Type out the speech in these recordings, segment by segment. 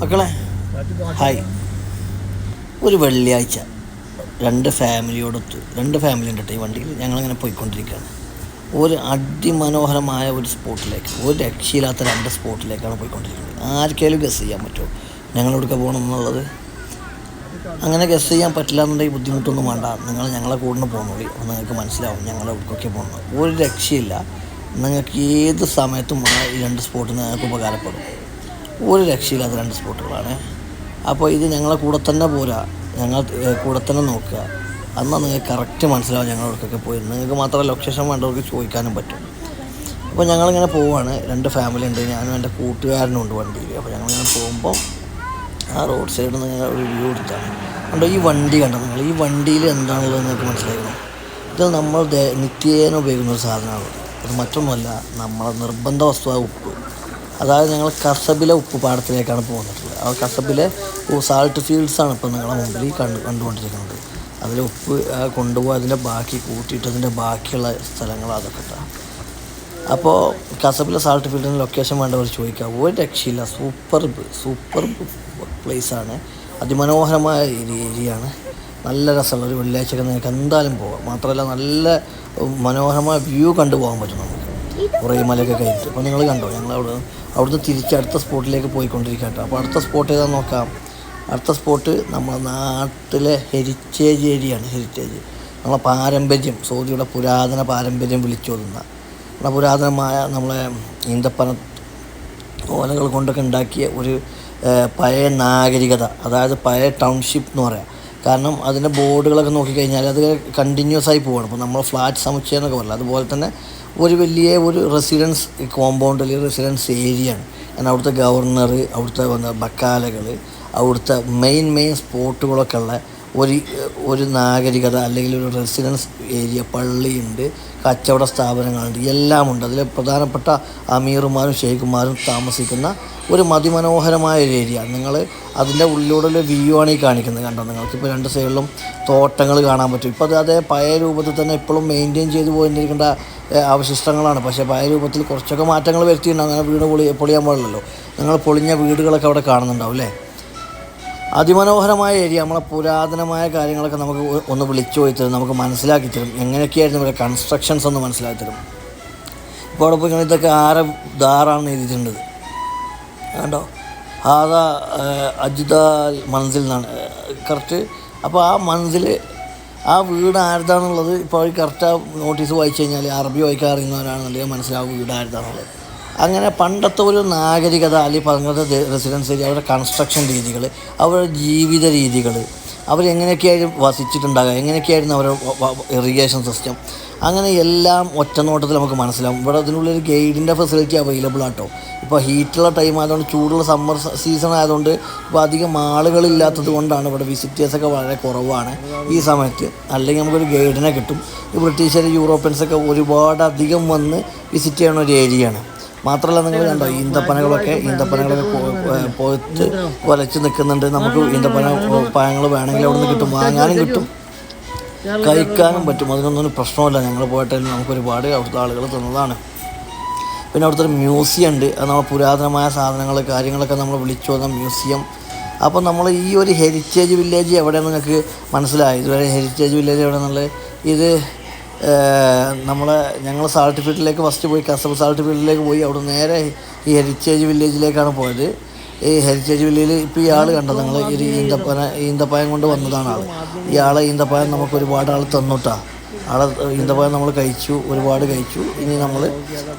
മക്കളെ ഹായ്. ഒരു വെള്ളിയാഴ്ച രണ്ട് ഫാമിലിയോടൊത്ത് രണ്ട് ഫാമിലി ഉണ്ട് കേട്ടോ ഈ വണ്ടിയിൽ? ഞങ്ങളിങ്ങനെ പോയിക്കൊണ്ടിരിക്കുകയാണ്. ഒരു അതിമനോഹരമായ ഒരു സ്പോട്ടിലേക്ക് ഒരു രക്ഷയില്ലാത്ത രണ്ട് സ്പോട്ടിലേക്കാണ് പോയിക്കൊണ്ടിരിക്കുന്നത്. ആർക്കെങ്കിലും ഗസ് ചെയ്യാൻ പറ്റുമോ? ഞങ്ങൾ എവിടെ പോകണം എന്നുള്ളത് അങ്ങനെ ഗസ് ചെയ്യാൻ പറ്റില്ല എന്നുണ്ടെങ്കിൽ ബുദ്ധിമുട്ടൊന്നും വേണ്ട. നിങ്ങൾ ഞങ്ങളെ കൂടെ പോകുന്നുള്ളൂ നിങ്ങൾക്ക് മനസ്സിലാവും ഞങ്ങളെ ഉൾക്കൊക്കെ പോകുന്നത് ഒരു രക്ഷയില്ല. നിങ്ങൾക്ക് ഏത് സമയത്തും ഈ രണ്ട് സ്പോട്ടിൽ നിങ്ങൾക്ക് ഉപകാരപ്പെടും. ഒരു രക്ഷയില്ലാത്ത രണ്ട് സ്പോട്ടുകളാണ്. അപ്പോൾ ഇത് ഞങ്ങളെ കൂടെ തന്നെ പോരാ. ഞങ്ങൾ കൂടെ തന്നെ നോക്കുക. എന്നാൽ നിങ്ങൾക്ക് കറക്റ്റ് മനസ്സിലാവും ഞങ്ങളവർക്കൊക്കെ പോയി. നിങ്ങൾക്ക് മാത്രമല്ല ലൊക്കേഷൻ വേണ്ടവർക്ക് ചോദിക്കാനും പറ്റും. അപ്പോൾ ഞങ്ങളിങ്ങനെ പോവാണ്. രണ്ട് ഫാമിലി ഉണ്ട്. ഞാനും എന്റെ കൂട്ടുകാരനും ഉണ്ട് വണ്ടിയിൽ. അപ്പോൾ ഞങ്ങളിങ്ങനെ പോകുമ്പോൾ ആ റോഡ് സൈഡിൽ നിന്ന് ഞങ്ങൾ ഒരു വ്യൂ എടുത്താണ്. കണ്ടോ ഈ വണ്ടി കണ്ടോ നിങ്ങൾ? ഈ വണ്ടിയിൽ എന്താണുള്ളത് നിങ്ങൾക്ക് മനസ്സിലാക്കണം ഇത് നമ്മൾ നിത്യേന ഉപയോഗിക്കുന്ന ഒരു സാധനമാണ്. അത് മറ്റൊന്നുമല്ല നമ്മളെ നിർബന്ധ വസ്തുവായ ഉപ്പ്. അതായത് ഞങ്ങൾ കസബിലെ ഉപ്പ് പാടത്തിലേക്കാണ് പോകുന്നിട്ടുള്ളത് ആ കസബിലെ സാൾട്ട് ഫീൽഡ്സാണ് ഇപ്പോൾ നിങ്ങളെ മുമ്പിൽ കണ്ടു കണ്ടുകൊണ്ടിരിക്കുന്നത്. അതിൽ ഉപ്പ് ആ, കൊണ്ടുപോയി അതിന്റെ ബാക്കി കൂട്ടിയിട്ട് അതിന്റെ ബാക്കിയുള്ള സ്ഥലങ്ങൾ അതൊക്കെ അപ്പോൾ കസബിലെ സാൾട്ട് ഫീൽഡിന് ലൊക്കേഷൻ വേണ്ടവർ ചോദിക്കുക. ഒരു രക്ഷയില്ല. സൂപ്പർ സൂപ്പർ പ്ലേസാണ് അതിമനോഹരമായ ഏരിയയാണ്. നല്ല രസമുള്ള ഒരു വെള്ളിയാഴ്ചയൊക്കെ നിങ്ങൾക്ക് എന്തായാലും പോകാം മാത്രമല്ല നല്ല മനോഹരമായ വ്യൂ കണ്ടുപോകാൻ പറ്റും നമുക്ക്. കുറേ മലയൊക്കെ കഴിഞ്ഞിട്ട്. അപ്പോൾ നിങ്ങൾ കണ്ടോ? ഞങ്ങൾ അവിടെ അവിടുന്ന് തിരിച്ച് അടുത്ത സ്പോട്ടിലേക്ക് പോയിക്കൊണ്ടിരിക്കുക അപ്പോൾ അടുത്ത സ്പോട്ട് ഏതാ നോക്കാം. അടുത്ത സ്പോട്ട് നമ്മുടെ നാട്ടിലെ ഹെരിറ്റേജ് ഏരിയയാണ് ഹെരിറ്റേജ് നമ്മളെ പാരമ്പര്യം സൗദിയുടെ പുരാതന പാരമ്പര്യം വിളിച്ചോതുന്ന നമ്മുടെ പുരാതനമായ നമ്മളെ ഈന്തപ്പന ഓലകൾ കൊണ്ടൊക്കെ ഉണ്ടാക്കിയ ഒരു പഴയ നാഗരികത അതായത് പഴയ ടൗൺഷിപ്പ് എന്ന് പറയാം. കാരണം അതിന്റെ ബോർഡുകളൊക്കെ നോക്കിക്കഴിഞ്ഞാൽ അത് കണ്ടിന്യൂസ് ആയി പോവാണ്. ഇപ്പോൾ നമ്മൾ ഫ്ലാറ്റ് സമുച്ചയം എന്നൊക്കെ പറയില്ല അതുപോലെ തന്നെ ഒരു വലിയ ഒരു റെസിഡൻസ് കോമ്പൗണ്ടിൽ റെസിഡൻസ് ഏരിയ ആണ്. കാരണം അവിടുത്തെ ഗവർണർ അവിടുത്തെ വന്ന ബക്കാലകൾ അവിടുത്തെ മെയിൻ മെയിൻ സ്പോട്ടുകളൊക്കെ ഉള്ള ഒരു ഒരു നാഗരികത അല്ലെങ്കിൽ ഒരു റെസിഡൻസ് ഏരിയ പള്ളിയുണ്ട് കച്ചവട സ്ഥാപനങ്ങളുണ്ട് എല്ലാം ഉണ്ട് അതിൽ പ്രധാനപ്പെട്ട അമീറുമാരും ഷെയ്ഖുമാരും താമസിക്കുന്ന ഒരു മതിമനോഹരമായ ഒരു ഏരിയ നിങ്ങൾ അതിന്റെ ഉള്ളിലൂടെ വ്യൂ ആണ് ഈ കാണിക്കുന്നത്. കണ്ടോ? നിങ്ങൾക്ക് ഇപ്പോൾ രണ്ട് സൈഡിലും തോട്ടങ്ങൾ കാണാൻ പറ്റും. ഇപ്പോൾ അത് അതേ പഴയ രൂപത്തിൽ തന്നെ ഇപ്പോഴും മെയിന്റെയിൻ ചെയ്തു പോയിരിക്കേണ്ട അവശിഷ്ടങ്ങളാണ്. പക്ഷേ പഴയ രൂപത്തിൽ കുറച്ചൊക്കെ മാറ്റങ്ങൾ വരുത്തിയിട്ടുണ്ട്. അങ്ങനെ വീട് പൊളി പൊളിയാൻ പാടില്ലല്ലോ നിങ്ങൾ പൊളിഞ്ഞ വീടുകളൊക്കെ അവിടെ കാണുന്നുണ്ടാവും അല്ലേ? അതിമനോഹരമായ ഏരിയ നമ്മളെ പുരാതനമായ കാര്യങ്ങളൊക്കെ നമുക്ക് ഒന്ന് വിളിച്ചു പോയി തരും നമുക്ക് മനസ്സിലാക്കി തരും എങ്ങനെയൊക്കെയായിരുന്നു ഇവിടെ കൺസ്ട്രക്ഷൻസ് ഒന്ന് മനസ്സിലാക്കി തരും ഇപ്പോൾ അവിടെ പോയി ഇതൊക്കെ ആരെ ധാറാണ് എഴുതിയിട്ടുണ്ട്. കണ്ടോ? ആദാ അജിത മൻസിൽ എന്നാണ് കറക്റ്റ് അപ്പോൾ ആ മൻസിൽ ആ വീട് ആരുതാണുള്ളത് ഇപ്പോൾ കറക്റ്റ് ആ നോട്ടീസ് വായിച്ചു കഴിഞ്ഞാൽ അറബി വായിക്കാൻ അറിയുന്നവരാണെന്നുണ്ടെങ്കിൽ മനസ്സിലാവും വീട് ആരുതാണുള്ളത് അങ്ങനെ പണ്ടത്തെ ഒരു നാഗരികത അല്ലെങ്കിൽ പണ്ടത്തെ റെസിഡൻസ് ഏരിയ അവരുടെ കൺസ്ട്രക്ഷൻ രീതികൾ അവരുടെ ജീവിത രീതികൾ അവരെങ്ങനെയൊക്കെയായിരുന്നു വസിച്ചിട്ടുണ്ടാകുക? എങ്ങനെയൊക്കെയായിരുന്നു അവരുടെ ഇറിഗേഷൻ സിസ്റ്റം അങ്ങനെ എല്ലാം ഒറ്റനോട്ടത്തിൽ നമുക്ക് മനസ്സിലാവും. ഇവിടെ അതിനുള്ളിൽ ഗൈഡിന്റെ ഫെസിലിറ്റി അവൈലബിൾ ആട്ടോ. ഇപ്പോൾ ഹീറ്റുള്ള ടൈം ആയതുകൊണ്ട് ചൂടുള്ള സമ്മർ സീസൺ ആയതുകൊണ്ട് ഇപ്പോൾ അധികം ആളുകളില്ലാത്തത് കൊണ്ടാണ് ഇവിടെ വിസിറ്റേഴ്സൊക്കെ വളരെ കുറവാണ് ഈ സമയത്ത്. അല്ലെങ്കിൽ നമുക്കൊരു ഗൈഡിനെ കിട്ടും. ഈ ബ്രിട്ടീഷർ യൂറോപ്യൻസൊക്കെ ഒരുപാട് അധികം വന്ന് വിസിറ്റ് ചെയ്യുന്ന ഒരു ഏരിയയാണ് മാത്രമല്ല നിങ്ങൾ കണ്ടോ ഈന്തപ്പനകളൊക്കെ ഈന്തപ്പനകളൊക്കെ പോയിട്ട് കൊലച്ച് നിൽക്കുന്നുണ്ട്. നമുക്ക് ഈന്തപ്പന പഴങ്ങൾ വേണമെങ്കിൽ അവിടെ നിന്ന് കിട്ടും വാങ്ങാനും കിട്ടും. കഴിക്കാനും പറ്റും. അതിനൊന്നും ഒരു പ്രശ്നമില്ല ഞങ്ങൾ പോയിട്ട് നമുക്ക് ഒരുപാട് അവിടുത്തെ ആളുകൾ തന്നതാണ്. പിന്നെ അവിടുത്തെ ഒരു മ്യൂസിയം ഉണ്ട്. അത് നമ്മൾ പുരാതനമായ സാധനങ്ങൾ കാര്യങ്ങളൊക്കെ നമ്മൾ വിളിച്ചു വന്ന മ്യൂസിയം. അപ്പോൾ നമ്മൾ ഈ ഒരു ഹെറിറ്റേജ് വില്ലേജ് എവിടെയാണെന്ന് നിങ്ങൾക്ക് മനസ്സിലായി. ഇതുവരെ ഹെറിറ്റേജ് വില്ലേജ് എവിടെയാണെന്നുള്ളത്? ഇത് ഏഹ്, നമ്മളെ ഞങ്ങൾ സാൾട്ട് ഫീൽഡിലേക്ക് ഫസ്റ്റ് പോയി കസബ് സാൾട്ട് ഫീൽഡിലേക്ക് പോയി അവിടെ നേരെ ഈ ഹെറിറ്റേജ് വില്ലേജിലേക്കാണ് പോയത്. ഈ ഹെറിറ്റേജ് വില്ലേജിൽ ഇപ്പോൾ ഇയാൾ കണ്ടത് നിങ്ങൾ ഒരു ഈന്തപ്പന ഈന്തപ്പായം കൊണ്ട് വന്നതാണ് ആൾ ഇയാളെ ഈന്തപ്പായം നമുക്ക് ഒരുപാട് ആൾ തന്നുട്ടാ. ആളെ ഈന്തപ്പായം നമ്മൾ കഴിച്ചു ഒരുപാട് കഴിച്ചു. ഇനി നമ്മൾ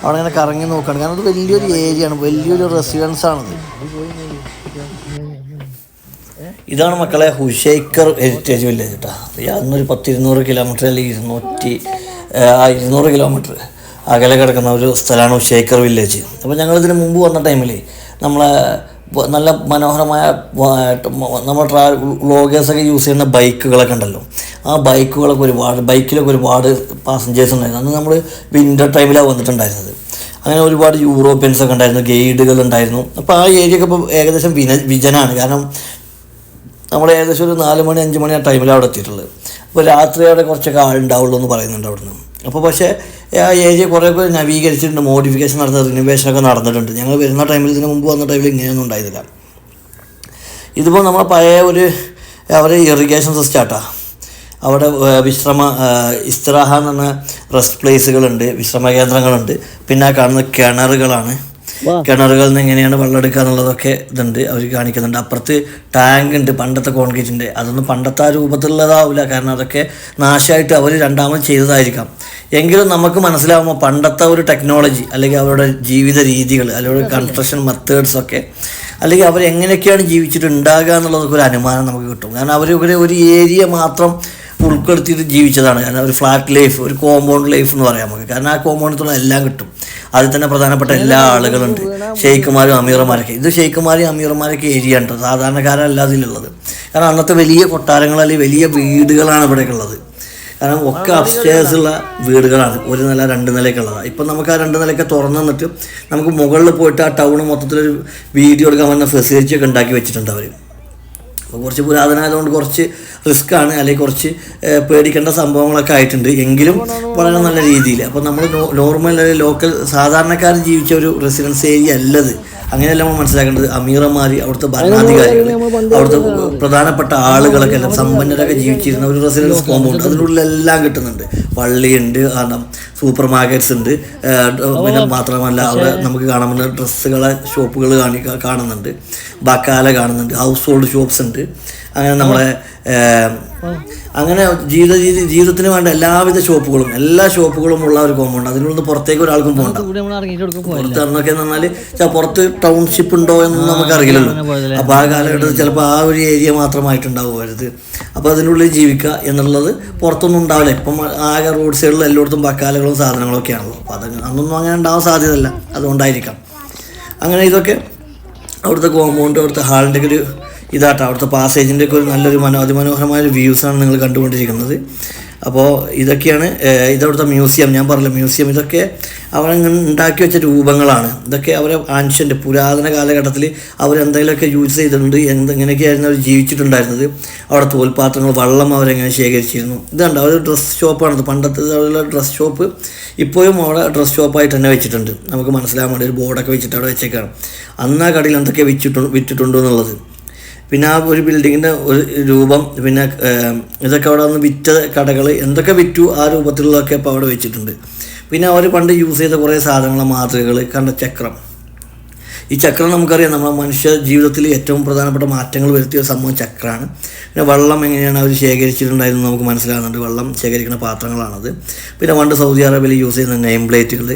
അവിടെ ഇങ്ങനെ കറങ്ങി നോക്കുകയാണ് കാരണം അത് വലിയൊരു ഏരിയയാണ് വലിയൊരു റെസിഡൻസ് ആണത്. ഇതാണ് മക്കളെ ഹുഷൈക്കർ ഹെറിറ്റേജ് വില്ലേജ് കേട്ടോ അന്നൊരു പത്ത് ഇരുന്നൂറ് കിലോമീറ്റർ അല്ലെങ്കിൽ ഇരുന്നൂറ്റി ഇരുന്നൂറ് കിലോമീറ്റർ അകലെ കിടക്കുന്ന ഒരു സ്ഥലമാണ് ഹുഷൈക്കർ വില്ലേജ് അപ്പോൾ ഞങ്ങളിതിന് മുമ്പ് വന്ന ടൈമിൽ നമ്മളെ നല്ല മനോഹരമായ നമ്മൾ ട്രാ വ്ളോഗേഴ്സൊക്കെ യൂസ് ചെയ്യുന്ന ബൈക്കുകളൊക്കെ ഉണ്ടല്ലോ. ആ ബൈക്കുകളൊക്കെ ഒരുപാട് ബൈക്കിലൊക്കെ ഒരുപാട് പാസഞ്ചേഴ്സ് ഉണ്ടായിരുന്നു. അന്ന് നമ്മൾ വിന്റർ ടൈമിലാണ് വന്നിട്ടുണ്ടായിരുന്നത്. അങ്ങനെ ഒരുപാട് യൂറോപ്യൻസ് ഒക്കെ ഉണ്ടായിരുന്നു ഗൈഡുകൾ ഉണ്ടായിരുന്നു. അപ്പോൾ ആ ഏരിയ ഒക്കെ ഇപ്പോൾ ഏകദേശം വിന വിജനാണ്. കാരണം നമ്മൾ ഏകദേശം ഒരു നാല് മണി അഞ്ച് മണി ആ ടൈമിലാണ് അവിടെ എത്തിയിട്ടുള്ളത്. അപ്പോൾ രാത്രി അവിടെ കുറച്ചൊക്കെ ആളുണ്ടാവുള്ളൂ എന്ന് പറയുന്നുണ്ട് അവിടുന്ന്. അപ്പോൾ പക്ഷേ ആ ഏരിയ കുറേയൊക്കെ നവീകരിച്ചിട്ടുണ്ട് മോഡിഫിക്കേഷൻ നടന്ന റിനോവേഷൻ ഒക്കെ നടന്നിട്ടുണ്ട്. ഞങ്ങൾ വരുന്ന ടൈമിൽ ഇതിന് മുമ്പ് വന്ന ടൈമിൽ ഇങ്ങനെയൊന്നും ഉണ്ടായിരുന്നില്ല. ഇതിപ്പോൾ നമ്മൾ പഴയ ഒരു അവർ ഇറിഗേഷൻ സിസ്റ്റാട്ടാ അവിടെ വിശ്രമ ഇസ്ത്രാഹ എന്ന് പറഞ്ഞ റെസ്റ്റ് പ്ലേസുകളുണ്ട് വിശ്രമ കേന്ദ്രങ്ങളുണ്ട്. പിന്നെ ആ കാണുന്ന കിണറുകളാണ്. കിണറുകളിൽ നിന്ന് എങ്ങനെയാണ് വെള്ളം എടുക്കുക എന്നുള്ളതൊക്കെ ഇതുണ്ട്. അവർ കാണിക്കുന്നുണ്ട്. അപ്പുറത്ത് ടാങ്ക് ഉണ്ട്. പണ്ടത്തെ കോൺക്രീറ്റിന്റെ അതൊന്നും പണ്ടത്തെ ആ രൂപത്തിലുള്ളതാവില്ല കാരണം അതൊക്കെ നാശമായിട്ട് അവർ രണ്ടാമത് ചെയ്തതായിരിക്കാം. എങ്കിലും നമുക്ക് മനസ്സിലാവുമ്പോൾ പണ്ടത്തെ ഒരു ടെക്നോളജി അല്ലെങ്കിൽ അവരുടെ ജീവിത രീതികൾ അല്ലെങ്കിൽ കൺസ്ട്രക്ഷൻ മെത്തേഡ്സ് ഒക്കെ അല്ലെങ്കിൽ അവർ എങ്ങനെയൊക്കെയാണ് ജീവിച്ചിട്ടുണ്ടാകുക എന്നുള്ളതൊക്കെ ഒരു അനുമാനം നമുക്ക് കിട്ടും. കാരണം അവർ ഒരു ഒരു ഏരിയ മാത്രം ഉൾപ്പെടുത്തിയിട്ട് ജീവിച്ചതാണ്. കാരണം ഒരു ഫ്ലാറ്റ് ലൈഫ് ഒരു കോമ്പൗണ്ട് ലൈഫ് എന്ന് പറയാം നമുക്ക്. കാരണം ആ കോമ്പൗണ്ടിൽ എല്ലാം കിട്ടും. അതിൽ തന്നെ പ്രധാനപ്പെട്ട എല്ലാ ആളുകളുണ്ട്. ഷെയ്ഖുമാരും അമീർമാരൊക്കെ ഇത് ഷെയ്ഖുമാരും അമീർമാരൊക്കെ ഏരിയ ഉണ്ട് സാധാരണക്കാരല്ല അതിലുള്ളത്. കാരണം അന്നത്തെ വലിയ കൊട്ടാരങ്ങൾ അല്ലെങ്കിൽ വലിയ വീടുകളാണ് ഇവിടെയൊക്കെ ഉള്ളത് കാരണം ഒക്കെ അപ്സ്റ്റേഴ്സ് ഉള്ള വീടുകളാണ്. ഒരു നില രണ്ട് നിലയൊക്കെ ഉള്ളതാണ് ഇപ്പം നമുക്ക് ആ രണ്ട് നിലയൊക്കെ തുറന്നു നിന്നിട്ട് നമുക്ക് മുകളിൽ പോയിട്ട് ആ ടൗൺ മൊത്തത്തിലൊരു വീഡിയോ എടുക്കാൻ വന്ന ഫെസിലിറ്റി ഒക്കെ ഉണ്ടാക്കി വെച്ചിട്ടുണ്ട് അവർ അപ്പോൾ കുറച്ച് പുരാതനമായതുകൊണ്ട് കുറച്ച് റിസ്ക് ആണ് അല്ലെങ്കിൽ കുറച്ച് പേടിക്കേണ്ട സംഭവങ്ങളൊക്കെ ആയിട്ടുണ്ട്. എങ്കിലും വളരെ നല്ല രീതിയിൽ. അപ്പോൾ നമ്മൾ നോർമൽ ലോക്കൽ സാധാരണക്കാർ ജീവിച്ച ഒരു റെസിഡൻസ് ഏരിയ അല്ലത്. അങ്ങനെയല്ല നമ്മൾ മനസ്സിലാക്കേണ്ടത് അമീറന്മാർ അവിടുത്തെ ഭരണാധികാരികൾ അവിടുത്തെ പ്രധാനപ്പെട്ട ആളുകളൊക്കെ എല്ലാം സമ്പന്നരൊക്കെ ജീവിച്ചിരുന്ന ഒരു റെസിഡൻസ് കോമ്പൗണ്ട് അതിനുള്ളിലെല്ലാം കിട്ടുന്നുണ്ട്. പള്ളിയുണ്ട് സൂപ്പർ മാർക്കറ്റ്സ് ഉണ്ട്. പിന്നെ മാത്രമല്ല അവിടെ നമുക്ക് കാണാവുന്ന ഡ്രസ്സുകളെ ഷോപ്പുകൾ കാണി കാണുന്നുണ്ട്. ബക്കാല കാണുന്നുണ്ട്. ഹൗസ് ഹോൾഡ് ഷോപ്സ് ഉണ്ട്. അങ്ങനെ നമ്മളെ അങ്ങനെ ജീവിത രീതി ജീവിതത്തിന് വേണ്ട എല്ലാവിധ ഷോപ്പുകളും എല്ലാ ഷോപ്പുകളും ഉള്ള ഒരു കോമ്പൗണ്ട് അതിനുള്ളിൽ പുറത്തേക്ക് ഒരാൾക്കും പോകണ്ട പുറത്ത് അന്നൊക്കെ എന്ന് പറഞ്ഞാൽ പുറത്ത് ടൗൺഷിപ്പ് ഉണ്ടോ എന്ന് നമുക്ക് അറിയില്ലല്ലോ. അപ്പോൾ ആ കാലഘട്ടത്തിൽ ചിലപ്പോൾ ആ ഒരു ഏരിയ മാത്രമായിട്ടുണ്ടാവുമായിരുന്നു അപ്പോൾ അതിനുള്ളിൽ ജീവിക്കുക എന്നുള്ളത് പുറത്തൊന്നും ഉണ്ടാവില്ല. ഇപ്പം ആകെ റോഡ് സൈഡിൽ എല്ലായിടത്തും ബക്കാലകളും സാധനങ്ങളും ഒക്കെയാണല്ലോ. അപ്പോൾ അത് അന്നൊന്നും അങ്ങനെ ഉണ്ടാവാൻ സാധ്യതയില്ല. അതുകൊണ്ടായിരിക്കാം. അങ്ങനെ ഇതൊക്കെ അവിടുത്തെ കോമ്പൗണ്ട് അവിടുത്തെ ഹാളിന്റെ ഒരു ഇതാട്ടോ അവിടുത്തെ പാസേജിന്റെ ഒക്കെ ഒരു നല്ലൊരു മനോ അതിമനോഹരമായ വ്യൂസാണ് നിങ്ങൾ കണ്ടുകൊണ്ടിരിക്കുന്നത്. അപ്പോൾ ഇതൊക്കെയാണ് ഇതവിടുത്തെ മ്യൂസിയം ഞാൻ പറഞ്ഞില്ല മ്യൂസിയം ഇതൊക്കെ അവർ ഉണ്ടാക്കി വെച്ച രൂപങ്ങളാണ്. ഇതൊക്കെ അവരെ ആൻഷ്യന്റെ പുരാതന കാലഘട്ടത്തിൽ അവരെന്തെങ്കിലുമൊക്കെ യൂസ് ചെയ്തിട്ടുണ്ട് എന്തെങ്ങനെയൊക്കെയായിരുന്നു അവർ ജീവിച്ചിട്ടുണ്ടായിരുന്നത്. അവിടെ തോൽപാത്രങ്ങൾ വള്ളം അവരെങ്ങനെ ശേഖരിച്ചിരുന്നു. ഇതുണ്ട് അവർ ഡ്രസ്സ് ഷോപ്പാണത് പണ്ടത്തെ ഡ്രസ്സ് ഷോപ്പ് ഇപ്പോഴും അവിടെ ഡ്രസ്സ് ഷോപ്പായിട്ട് തന്നെ വെച്ചിട്ടുണ്ട്. നമുക്ക് മനസ്സിലാകാൻ വേണ്ടി ഒരു ബോർഡൊക്കെ വെച്ചിട്ട് അവിടെ വെച്ചേക്കാണ്. അന്ന് ആ കടയിൽ എന്തൊക്കെ വിറ്റിട്ടുണ്ട് വിറ്റിട്ടുണ്ടോ എന്നുള്ളത് പിന്നെ ആ ഒരു ബിൽഡിങ്ങിന്റെ ഒരു രൂപം പിന്നെ ഇതൊക്കെ അവിടെ വന്ന് വിറ്റ കടകൾ എന്തൊക്കെ വിറ്റു ആ രൂപത്തിലുള്ളതൊക്കെ ഇപ്പോൾ അവിടെ വെച്ചിട്ടുണ്ട്. പിന്നെ അവർ പണ്ട് യൂസ് ചെയ്ത കുറേ സാധനങ്ങൾ മാതൃകകൾ കണ്ട ചക്രം. ഈ ചക്രം നമുക്കറിയാം നമ്മുടെ മനുഷ്യ ജീവിതത്തിൽ ഏറ്റവും പ്രധാനപ്പെട്ട മാറ്റങ്ങൾ വരുത്തിയ സംഭവം ചക്രമാണ് പിന്നെ വെള്ളം എങ്ങനെയാണ് അവർ ശേഖരിച്ചിട്ടുണ്ടായിരുന്നു നമുക്ക് മനസ്സിലാകുന്നുണ്ട്. വെള്ളം ശേഖരിക്കുന്ന പാത്രങ്ങളാണത്. പിന്നെ പണ്ട് സൗദി അറേബ്യയിൽ യൂസ് ചെയ്യുന്ന നെയിം പ്ലേറ്റുകൾ